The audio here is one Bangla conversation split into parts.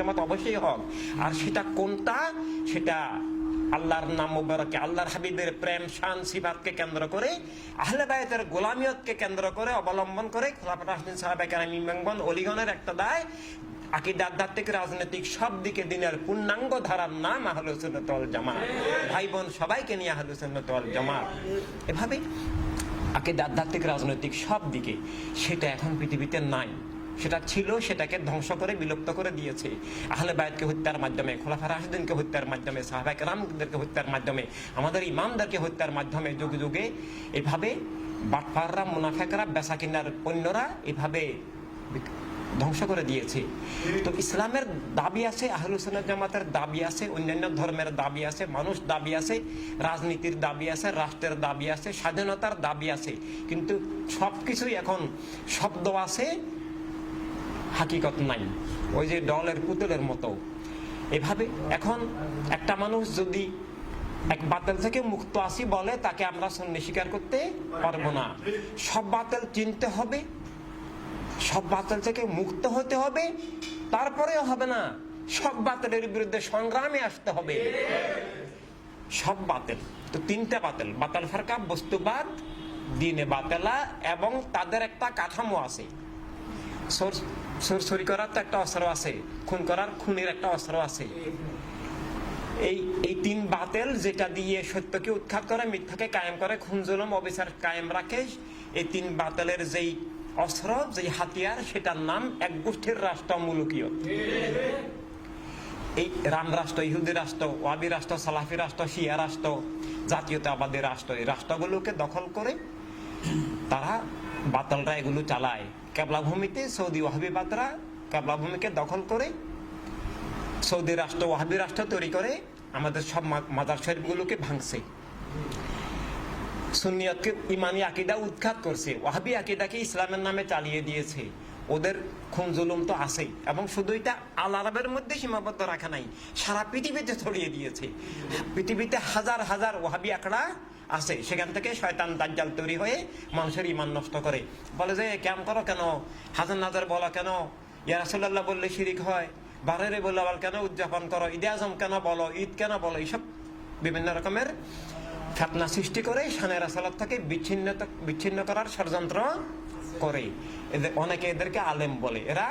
জামাত অবশ্যই হক। আর সেটা কোনটা? সেটা আল্লাহর নাম মুবারকে, আল্লাহর হাবিবের প্রেম, শান সিবাতকে কেন্দ্র করে, আহলে বায়তের গোলামিয়তকে কেন্দ্র করে অবলম্বন করে খোলাফা রাশিদিন সাহাবে কেরাম ইমামগণ অলিগণের একটা দায়। আকিদা, আধ্যাত্মিক, রাজনৈতিক সব দিকে দিনের পূর্ণাঙ্গ ধারার নাম আহলে সুন্নাত ওয়াল জামাত। ভাই বোন সবাইকে নিয়ে আহলে সুন্নাত ওয়াল জামাত। এভাবে আকিদা, আধ্যাত্মিক, রাজনৈতিক সব দিকে সেটা এখন পৃথিবীতে নাই। সেটা ছিল, সেটাকে ধ্বংস করে, বিলুপ্ত করে দিয়েছে। আহলে বায়তকে হত্যার মাধ্যমে, খোলাফা রাশিদিনকে হত্যার মাধ্যমে সাহাবাক রামদেরকে হত্যার মাধ্যমে, আমাদের ইমামদেরকে হত্যার মাধ্যমে যুগে যুগে এভাবে বাটপাররা, মুনাফেকরা বেচা কিনার পণ্যরা এভাবে ধ্বংস করে দিয়েছে। তো ইসলামের দাবি আছে আহলুসুন্নাত জামাতের দাবি আছে, অন্যান্য ধর্মের দাবি আছে, মানুষ দাবি আছে, রাজনীতির দাবি আছে, রাষ্ট্রের দাবি আছে, স্বাধীনতার দাবি আছে। কিন্তু সব কিছুই এখন শব্দ আছে হাকিকত নাই। ওই যে ডলের পুতুলের মতো। এভাবে এখন একটা মানুষ যদি এক বাতিল থেকে মুক্ত আসি বলে, তাকে আমরা সন্নি স্বীকার করতে পারব না। সব বাতিল চিনতে হবে, সব বাতিল থেকে মুক্ত হতে হবে, তারপরেও হবে না। সব বাতিলের বিরুদ্ধে সংগ্রামে আসতে হবে। সব বাতিল, তো তিনটা বাতিল, বাতাল, ফারকা, বস্তুবাদ দিনে বাতেলা এবং তাদের একটা কাঠামো আছে। সোর- সোরসরি করার তো একটা অস্ত্র আছে। খুন করার খুনের একটা অস্ত্র আছে। এই এই তিন বাতেল যেটা দিয়ে সত্যকে উৎখাত করে, মিথ্যাকে কায়েম করে, খুন, জুলুম, অবিচার কায়েম রাখে, এই তিন বাতেলের যেই অস্ত্র, যেই হাতিয়ার, সেটার নাম এক গোষ্ঠীর রাষ্ট্র মুলুকীয় এই রাম রাষ্ট্র, ইহুদি রাষ্ট্র, ওয়াবি রাষ্ট্র, সালাফি রাষ্ট্র, শিয়া রাষ্ট্র, জাতীয়তাবাদী রাষ্ট্র, এই রাষ্ট্রগুলোকে দখল করে তারা বাতালরা এগুলো চালায়। কেবলাভূমিতে সৌদি ওয়াহাবি বাতরা কেবলাভূমিকে দখল করে, সৌদি রাষ্ট্র, ওয়াহাবি রাষ্ট্র তৈরি করে, আমাদের সব মাদার শরীফগুলোকে ভাঙছে। সুনিয়তকে ইমানি আকিদা উৎখাত করছে। ওয়াহাবি আকিদাকে ইসলামের নামে চালিয়ে দিয়েছে। ওদের খুন জুলুম তো আছেই। এবং শুধু এটা আল আরবের মধ্যে সীমাবদ্ধ রাখা নাই, সারা পৃথিবীতে ছড়িয়ে দিয়েছে। পৃথিবীতে হাজার হাজার ওয়াহাবি আঁকড়া আছে, সেখান থেকে শয়তান দাজ্জাল তৈরি হয়ে মানুষের ইমান নষ্ট করে। বলে যে ক্যাম্প করো কেন? হাজার নাজার বলো কেন? ইয়ারাসুল্লাহ বললে শিরিক হয়। বারেরে বললে আবার কেন উদযাপন করো? ঈদে আজম কেন বলো? ঈদ কেন বলো? এইসব বিভিন্ন রকমের ফেতনা সৃষ্টি করে সানের আসালাত থেকে বিচ্ছিন্ন বিচ্ছিন্ন করার ষড়যন্ত্র করে। অনেকে এদেরকে আলেম বলে। এরা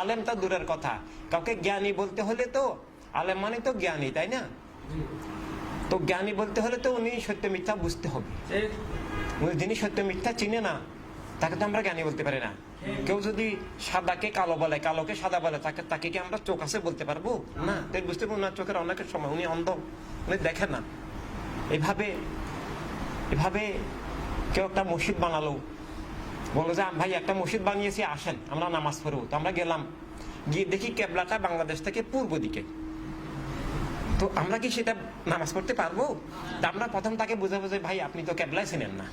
আলেম তো দূরের কথা। কাউকে জ্ঞানী বলতে হলে তো, আলেম মানে তো জ্ঞানী, তাই না? তো জ্ঞানী বলতে হলে তো উনি সত্য মিথ্যা বুঝতে হবে। যিনি সত্য মিথ্যা চিনে না, তাকে তো আমরা জ্ঞানী বলতে পারি না। কেউ যদি সাদাকে কালো বলে, কালোকে সাদা বলে, তাকে তাকে কি আমরা চোখ আছে বলতে পারব? না, তাই বুঝতে পারব না, চোখের অনেকের সময় উনি অন্ধ, উনি দেখে না। এভাবে এভাবে কেউ একটা মসজিদ বানালো বলল যে ভাই, একটা মসজিদ বানিয়েছি, আসেন, আমরা নামাজ পড়ব। তো আমরা গেলাম, গিয়ে দেখি কেবলাটা বাংলাদেশ থেকে পূর্ব দিকে। তো আমরা কি সেটা নামাজ পড়তে পারব? তা আমরা প্রথম তাকে বুঝাবো যে, ভাই, আপনি তো কেবলায় ছিলেন না।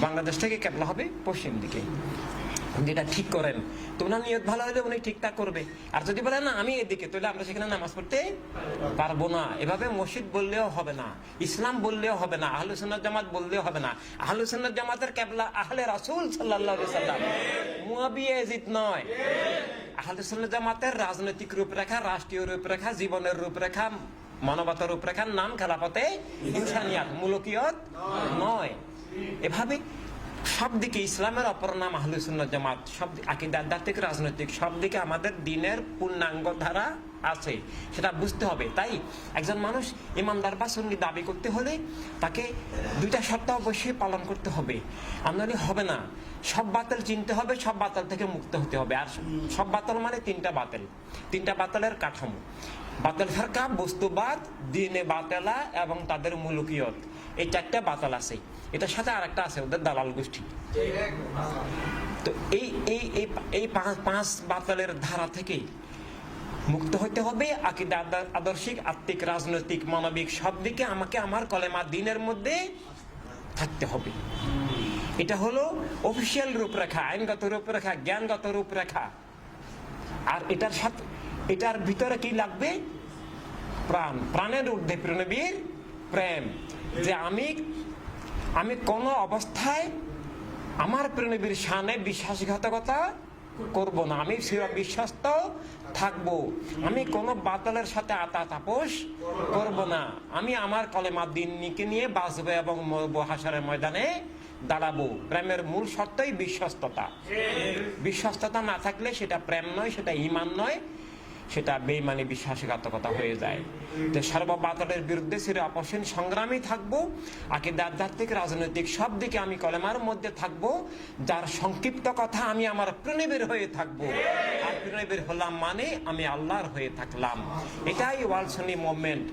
বাংলাদেশ থেকে কেবলা হবে পশ্চিম দিকে। যেটা ঠিক করেন। তো ওনার নিয়ত ভালো হলে উনি ঠিকঠাক করবে। আর যদি বলেন না, আমি এদিকে, তাহলে আমরা সেখানে নামাজ পড়তে পারব না। এভাবে মসজিদ বললেও হবে না, ইসলাম বললেও হবে না, আহলু জামাত বললেও হবে না। আহলু জামাতের কেবলা আহলে রাসূল সাল্লাম নয়। আহলে জামাতের রাজনৈতিক রূপরেখা, রাষ্ট্রীয় রূপরেখা, জীবনের রূপরেখা, মানবতার রূপরেখার নাম খেলাফতে ইনসানিয়াত, মুলকিয়ত নয়। এভাবে সব দিকে ইসলামের অপর নাম আহলুসুল্লাহ জামাত সব আকিদার রাজনৈতিক সব দিকে আমাদের দিনের পূর্ণাঙ্গ ধারা আছে, সেটা বুঝতে হবে। তাই একজন মানুষ ইমানদার বা সঙ্গী দাবি করতে হলে তাকে দুইটা শর্ত অবশ্যই পালন করতে হবে। আমদানি হবে না। সব বাতিল চিনতে হবে, সব বাতিল থেকে মুক্ত হতে হবে। আর সব বাতিল মানে তিনটা বাতিল। তিনটা বাতিলের কাঠামো। বাতিল ফারকা, বস্তুবাদ, দিনে বাতেলা এবং তাদের মুলুকিয়ত। এই চারটা বাতাল আছে। এটার সাথে আর একটা আছে, ওদের দালাল গোষ্ঠী। তো এই এই এই পাঁচ বাতালের ধারা থেকে মুক্ত হতে হবে, আকিদা আদা- আদর্শিক, আত্মিক, রাজনৈতিক, মানবিক, সব দিকে আমাকে আমার কলেমা দিনের মধ্যে থাকতে হবে। এটা হলো অফিসিয়াল রূপরেখা, আইনগত রূপরেখা, জ্ঞানগত রূপরেখা। আর এটার সাথে এটার ভিতরে কি লাগবে? প্রাণ। প্রাণের ঊর্ধ্বে প্রণবীর প্রেম। যে আমি আমি কোনো অবস্থায় আমার প্রণবীর সানে বিশ্বাসঘাতকতা করব না। আমি চির বিশ্বস্ত থাকব। আমি কোনো বাতলের সাথে আতা তাপস করব না। আমি আমার কলেমা দিননিকে নিয়ে বাঁচবো এবং হাসারের ময়দানে দাঁড়াবো। প্রেমের মূল শর্তই বিশ্বস্ততা। বিশ্বস্ততা না থাকলে সেটা প্রেম নয় সেটা ইমান নয়। সেটা বেইমানি বিশ্বাসঘাতকতা হয়ে যায়। তো সর্ববাতলের বিরুদ্ধে চির অপসীন সংগ্রামী থাকব আকিদা আধ্যাত্মিক রাজনৈতিক সব দিকে আমি কলেমার মধ্যে থাকব, যার সংক্ষিপ্ত কথা আমি আমার প্রণীবের হয়ে থাকব। আর প্রণীবের হলাম মানে আমি আল্লাহর হয়ে থাকলাম। এটাই ওয়ালসনি সনি মুভমেন্ট।